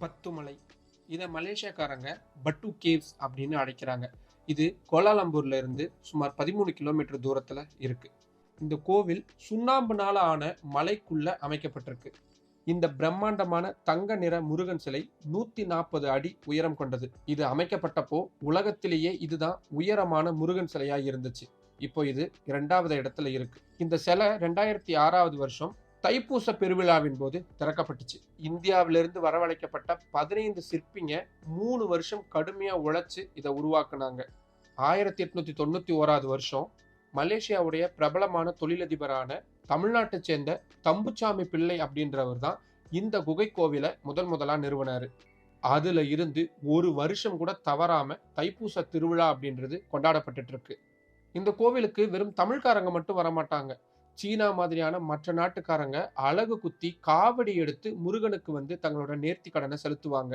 பத்துமலை. இதை மலேசியாக்காரங்க பட்டு கேவ்ஸ் அப்படின்னு அழைக்கிறாங்க. இது கோலாலம்பூர்ல இருந்து சுமார் பதிமூணு கிலோமீட்டர் தூரத்துல இருக்கு. இந்த கோவில் சுண்ணாம்புனால ஆன மலைக்குள்ள அமைக்கப்பட்டிருக்கு. இந்த பிரம்மாண்டமான தங்க நிற முருகன் சிலை நூத்தி நாற்பது அடி உயரம் கொண்டது. இது அமைக்கப்பட்டப்போ உலகத்திலேயே இதுதான் உயரமான முருகன் சிலையா இருந்துச்சு. இப்போ இது இரண்டாவது இடத்துல இருக்கு. இந்த சிலை ரெண்டாயிரத்தி ஆறாவது வருஷம் தைப்பூச பெருவிழாவின் போது திறக்கப்பட்டுச்சு. இந்தியாவிலிருந்து வரவழைக்கப்பட்ட பதினைந்து சிற்பிங்க மூணு வருஷம் கடுமையாக உழைச்சி இதை உருவாக்குனாங்க. ஆயிரத்தி எட்நூத்தி தொண்ணூத்தி ஓராவது வருஷம் மலேசியாவுடைய பிரபலமான தொழிலதிபரான தமிழ்நாட்டை சேர்ந்த தம்புச்சாமி பிள்ளை அப்படின்றவர் தான் இந்த குகை கோவிலை முதன் முதலா நிறுவனார். அதுல இருந்து ஒரு வருஷம் கூட தவறாம தைப்பூச திருவிழா அப்படின்றது கொண்டாடப்பட்டு இருக்கு. இந்த கோவிலுக்கு வெறும் தமிழ்காரங்க மட்டும் வரமாட்டாங்க. சீனா மாதிரியான மற்ற நாட்டுக்காரங்க அழகு குத்தி காவடி எடுத்து முருகனுக்கு வந்து தங்களோட நேர்த்தி கடனை செலுத்துவாங்க.